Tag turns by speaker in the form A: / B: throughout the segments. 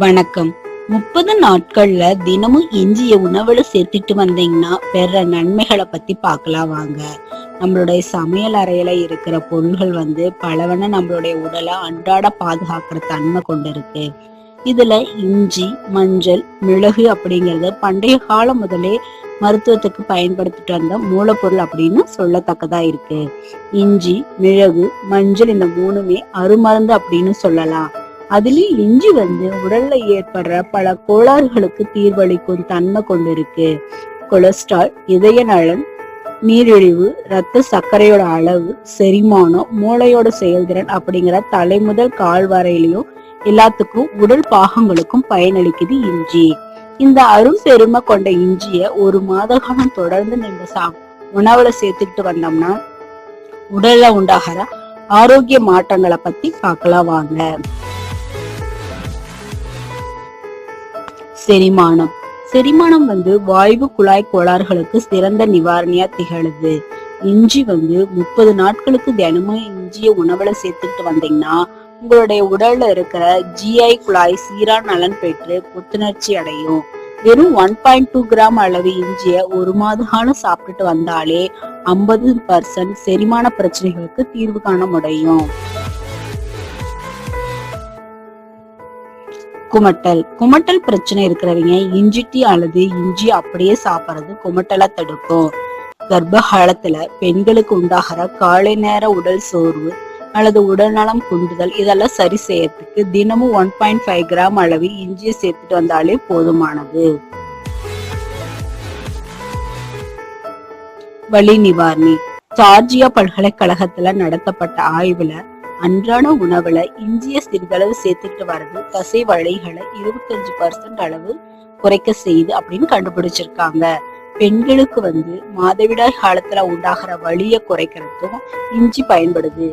A: வணக்கம். முப்பது நாட்கள்ல தினமும் இஞ்சிய உணவுல சேர்த்துட்டு வந்தீங்கன்னா பெற நன்மைகளை பத்தி பார்க்கலாம் வாங்க. நம்மளுடைய சமையல் அறையில இருக்கிற பொருள்கள் வந்து பலவன நம்மளுடைய உடலை அன்றாட பாதுகாக்கிற தன்மை கொண்டு இருக்கு இதுல இஞ்சி மஞ்சள் மிளகு அப்படிங்கறது பண்டைய காலம் முதலே மருத்துவத்துக்கு பயன்படுத்திட்டு வந்த மூலப்பொருள் அப்படின்னு சொல்லத்தக்கதா இருக்கு. இஞ்சி மிளகு மஞ்சள் இந்த மூணுமே அருமருந்து அப்படின்னு சொல்லலாம். அதுலயும் இஞ்சி வந்து உடல்ல ஏற்படுற பல கோளாறுகளுக்கு தீர்வளிக்கும் தன்மை கொண்டிருக்கு. கொலஸ்ட்ரால் இதய நலன் நீரிழிவு ரத்த சர்க்கரையோட அளவு செரிமானம் மூளையோட செயல்திறன் அப்படிங்கிற தலை முதல் கால் வரையிலையும் எல்லாத்துக்கும் உடல் பாகங்களுக்கும் பயனளிக்குது இஞ்சி. இந்த அரும் பெருமை கொண்ட இஞ்சிய ஒரு மாத காலம் தொடர்ந்து நீங்க சா உணவுல சேர்த்துக்கிட்டு வந்தோம்னா உடல்ல உண்டாகிற ஆரோக்கிய மாற்றங்களை பத்தி பார்க்கலாம் வாங்க. செரிமானம். செரிமானம் வந்து வாய்வு குழாய் கோளாறுகளுக்கு சிறந்த நிவாரணியா திகழுது. இஞ்சி வந்து முப்பது நாட்களுக்கு தினமும் இஞ்சிய உணவுல சேர்த்துக்கிட்டு வந்தீங்கன்னா உங்களுடைய உடல்ல இருக்கிற ஜிஐ குழாய் சீரா நலன் பெற்று புத்துணர்ச்சி அடையும். வெறும் ஒன் பாயிண்ட் டூ கிராம் அளவு இஞ்சிய ஒரு மாத காலம் சாப்பிட்டுட்டு வந்தாலே ஐம்பது பர்சன்ட் செரிமான பிரச்சனைகளுக்கு தீர்வு காண முடியும். குமட்டல். குமட்டல் பிரச்சனை இருக்கிறவங்க இஞ்சி டீ அல்லது இஞ்சி அப்படியே சாப்பிடுறது குமட்டலை தடுக்கும். கர்ப்பகாலத்துல பெண்களுக்கு உண்டாகிற காலை நேர உடல் சோர்வு அல்லது உடல்நலம் குண்டுதல் இதெல்லாம் சரி செய்யறதுக்கு தினமும் ஒன் பாயிண்ட் ஃபைவ் கிராம் அளவு இஞ்சியை சேர்த்துட்டு வந்தாலே போதுமானது. வலி நிவாரணி. ஜார்ஜியா பல்கலைக்கழகத்துல நடத்தப்பட்ட ஆய்வுல அன்றாட உணவுல இஞ்சிய சிறிதளவு சேர்த்துக்கிட்டு வர்றது தசை வழிகளை இருபத்தஞ்சு பர்சன்ட் அளவு குறைக்க செய்யுது அப்படின்னு கண்டுபிடிச்சிருக்காங்க. பெண்களுக்கு வந்து மாதவிடாய் காலத்துல உண்டாகிற வழிய குறைக்கிறதும் இஞ்சி பயன்படுது.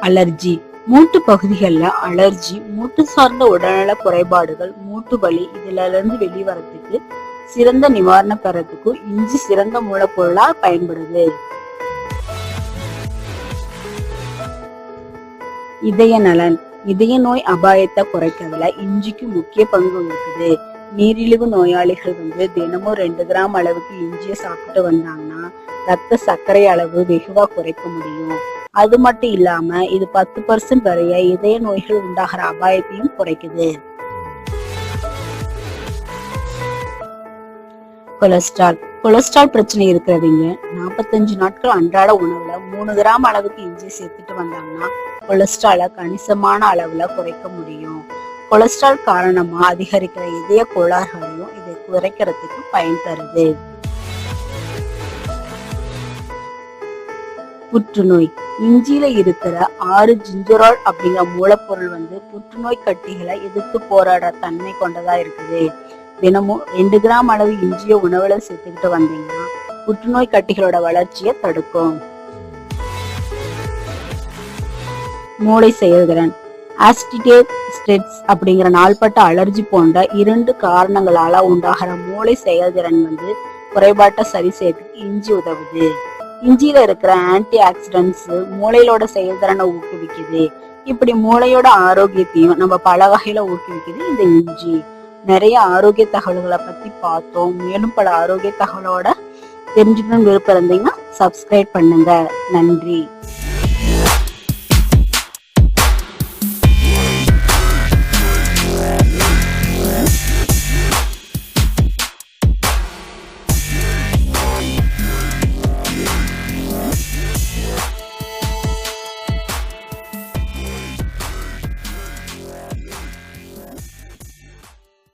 A: அலர்ஜி. மூட்டு பகுதிகளில் அலர்ஜி மூட்டு சார்ந்த உடல்நல குறைபாடுகள் மூட்டு வலி இதுல இருந்து வெளிவரத்துக்கு சிறந்த நிவாரணம் பெறத்துக்கும் இஞ்சி சிறந்த மூலப்பொருளா பயன்படுது. இதய நலன் இதய நோய் அபாயத்தை குறைக்கிறதுல இஞ்சிக்கு முக்கிய பங்கு இருக்குது நீரிழிவு நோயாளிகள் வந்து தினமும் ரெண்டு கிராம் அளவுக்கு இஞ்சியை சாப்பிட்டு வந்தாங்கன்னா ரத்த சர்க்கரை அளவு வெகுவா குறைக்க முடியும். அது மட்டும் இல்லாம இது பத்து பர்சன்ட் வரைய இதய நோய்கள் உண்டாகிற அபாயத்தையும் குறைக்குது. கொலஸ்ட்ரால். கொலஸ்ட்ரால் பிரச்சனை இருக்கிறவங்க நாற்பத்தஞ்சு நாட்கள் அன்றாட உணவுல மூணு கிராம் அளவுக்கு இஞ்சி சேர்த்துட்டு வந்தாங்கன்னா கொலஸ்ட்ராலை கணிசமான அளவுல குறைக்க முடியும். கொலஸ்ட்ரால் காரணமா அதிகரிக்கிற இதய கோளாறுகளையும் இதை குறைக்கிறதுக்கு பயன் தருது. புற்றுநோய். இஞ்சியில இருக்கிற ஆறு ஜிஞ்சரால் அப்படிங்கிற மூலப்பொருள் வந்து புற்றுநோய் கட்டிகளை எதிர்த்து போராடுற தன்மை கொண்டதா இருக்குது. தினமும் ரெண்டு கிராம் அளவு இஞ்சிய உணவுல சேர்த்துக்கிட்டு வந்தீங்கன்னா புற்றுநோய் கட்டிகளோட வளர்ச்சியை தடுக்கும். மூளை செயல்திறன் ஆஸ்டிடேட் ஸ்ட்ரெட்ஸ் அப்படிங்கிற நாள்பட்ட அலர்ஜி போன்ற இரண்டு காரணங்களால உண்டாகிற மூளை செயல்திறன் வந்து குறைபாட்டை சரி செய்யறதுக்கு இஞ்சி உதவுது. இஞ்சியில இருக்கிற ஆன்டி ஆக்சிடென்ட்ஸ் மூளையோட செயல்திறனை ஊக்குவிக்குது. இப்படி மூளையோட ஆரோக்கியத்தையும் நம்ம பல வகையில ஊக்குவிக்குது இந்த இஞ்சி. நிறைய ஆரோக்கிய தகவல்களை பத்தி பார்த்தோம். மேலும் பல ஆரோக்கிய தகவலோட தெரிஞ்சுக்கணும்னு விருப்பம் இருந்தீங்கன்னா சப்ஸ்கிரைப் பண்ணுங்க. நன்றி.